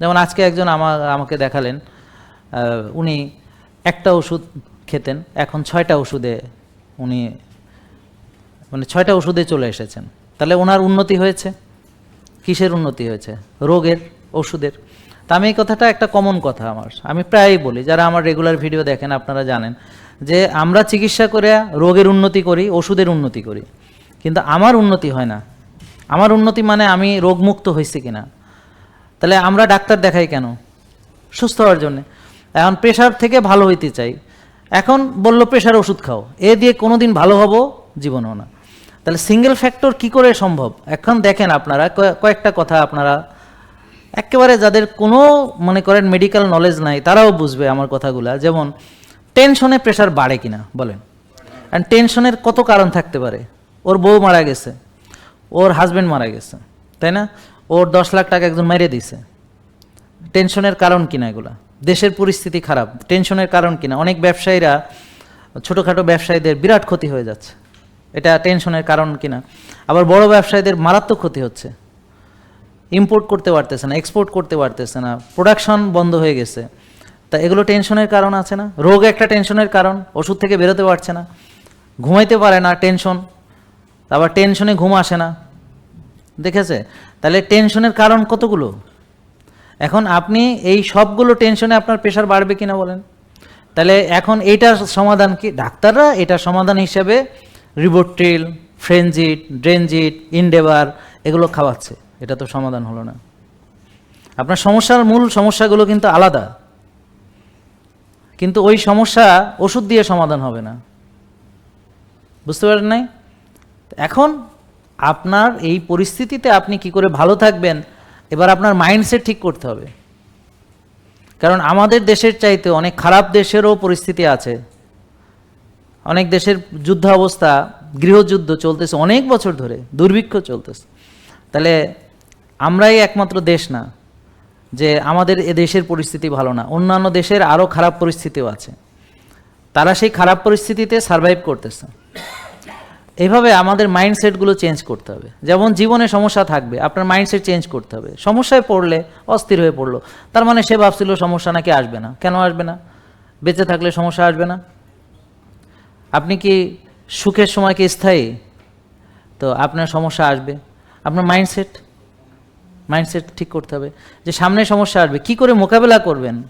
যেমন আজকে একজন আমা, আমাকে দেখালেন উনি একটা ওষুধ খেতেন, এখন ছয়টা ওষুধে উনি মানে ছয়টা ওষুধে চলে এসেছেন। তাহলে ওনার উন্নতি হয়েছে? কিসের উন্নতি হয়েছে? রোগের, ওষুধের? তা আমি এই কথাটা একটা কমন কথা আমার। আমি প্রায়ই বলি, যারা আমার রেগুলার ভিডিও দেখেন, আপনারা জানেন যে আমরা চিকিৎসা করে রোগের উন্নতি করি, ওষুধের উন্নতি করি। কিন্তু আমার উন্নতি হয় না। আমার উন্নতি মানে আমি রোগমুক্ত হয়েছি কিনা? তাহলে আমরা ডাক্তার দেখাই কেন? সুস্থ হওয়ার জন্য। এখন প্রেশার থেকে ভালো হইতে চাই। এখন বলল প্রেশার ওষুধ খাও। এ দিয়ে কোনোদিন ভালো হব জীবনেও না। তাহলে সিঙ্গেল ফ্যাক্টর কি করে সম্ভব? এখন দেখেন আপনারা, কয়ে- কয়েকটা কথা আপনারা, একেবারে যাদের কোনো মনে করেন মেডিকেল নলেজ নাই, তারাও বুঝবে আমার কথাগুলা। যেমন টেনশনে প্রেশার বাড়ে কিনা, বলেন। অ্যান্ড টেনশনের কত কারণ থাকতে পারে? ওর বউ মারা গেছে, ওর হাজবেন্ড মারা গেছে, তাই না? ওর দশ লাখ টাকা একজন মেরে দিছে। টেনশনের কারণ কিনা এগুলা? দেশের পরিস্থিতি খারাপ, টেনশনের কারণ কিনা? অনেক ব্যবসায়ীরা, ছোটোখাটো ব্যবসায়ীদের বিরাট ক্ষতি হয়ে যাচ্ছে। এটা টেনশনের কারণ কিনা? আবার বড় ব্যবসায়ীদের মারাত্মক ক্ষতি হচ্ছে। ইম্পোর্ট করতে পারতেছে না, এক্সপোর্ট করতে পারতেছে না, প্রোডাকশন বন্ধ হয়ে গেছে। তা এগুলো টেনশনের কারণ আছে না? রোগ একটা টেনশনের কারণ, ওষুধ থেকে বেরোতে পারছে না। ঘুমাইতে পারে না, টেনশন। আবার টেনশনে ঘুম আসে না। দেখেছে? তাহলে টেনশনের কারণ কতগুলো? এখন আপনি এই সবগুলো টেনশনে আপনার প্রেশার বাড়বে কিনা বলেন। তাহলে এখন এইটার সমাধান কি? ডাক্তাররা এটা সমাধান হিসেবে রিবোট্রিল ফ্রেনজিট ড্রেনজিট ইনডেভার এগুলো খাওয়াচ্ছে। এটা তো সমাধান হলো না। আপনার সমস্যার মূল সমস্যাগুলো কিন্তু আলাদা। কিন্তু ওই সমস্যা ওষুধ দিয়ে সমাধান হবে না। বুঝতে পারেন নাই? এখন আপনার এই পরিস্থিতিতে আপনি কি করে ভালো থাকবেন, এবার আপনার মাইন্ডসেট ঠিক করতে হবে। কারণ আমাদের দেশের চাইতে অনেক খারাপ দেশেরও পরিস্থিতি আছে। অনেক দেশের যুদ্ধ অবস্থা গৃহযুদ্ধ চলতেছে অনেক বছর ধরে, দুর্ভিক্ষ চলতেছে। তাহলে আমরাই একমাত্র দেশ না, যে আমাদের এ দেশের পরিস্থিতি ভালো না। অন্যান্য দেশের আরও খারাপ পরিস্থিতিও আছে। তারা সেই খারাপ পরিস্থিতিতে সারভাইভ করতেছে। এইভাবে আমাদের মাইন্ডসেটগুলো চেঞ্জ করতে হবে। যেমন জীবনে সমস্যা থাকবে, আপনার মাইন্ডসেট চেঞ্জ করতে হবে। সমস্যায় পড়লে অস্থির হয়ে পড়ল। তার মানে সে ভাবছিল সমস্যা নাকি আসবে না। কেন আসবে না? বেঁচে থাকলে সমস্যা আসবে না। আপনি কি সুখের সময় কি স্থায়ী? তো আপনার সমস্যা আসবে। আপনার মাইন্ডসেট মাইন্ডসেট ঠিক করতে হবে যে সামনে সমস্যা আসবে। কি করে মোকাবেলা করবেন?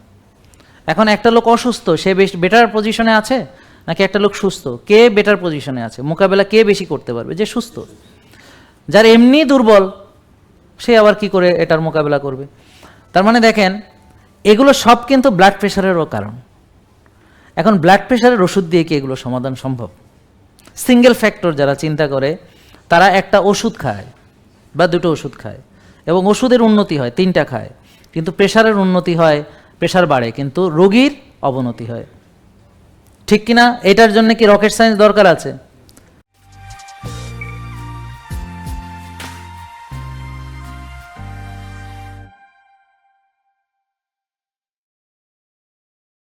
এখন একটা লোক অসুস্থ, সে বেশ বেটার পজিশনে আছে? নাকি একটা লোক সুস্থ? কে বেটার পজিশনে আছে? মোকাবেলা কে বেশি করতে পারবে? যে সুস্থ। যার এমনি দুর্বল, সে আবার কি করে এটার মোকাবেলা করবে? তার মানে দেখেন, এগুলো সব কিন্তু ব্লাড প্রেশারেরও কারণ। এখন ব্লাড প্রেশারের ওষুধ দিয়ে কি এগুলো সমাধান সম্ভব? সিঙ্গেল ফ্যাক্টর যারা চিন্তা করে, তারা একটা ওষুধ খায় বা দুটো ওষুধ খায় এবং ওষুধের উন্নতি হয়, তিনটা খায়। কিন্তু প্রেশারের উন্নতি হয় প্রেশার বাড়ে, কিন্তু রোগীর অবনতি হয়। ঠিক কিনা? এটার জন্য কি রকেট সায়েন্স দরকার আছে?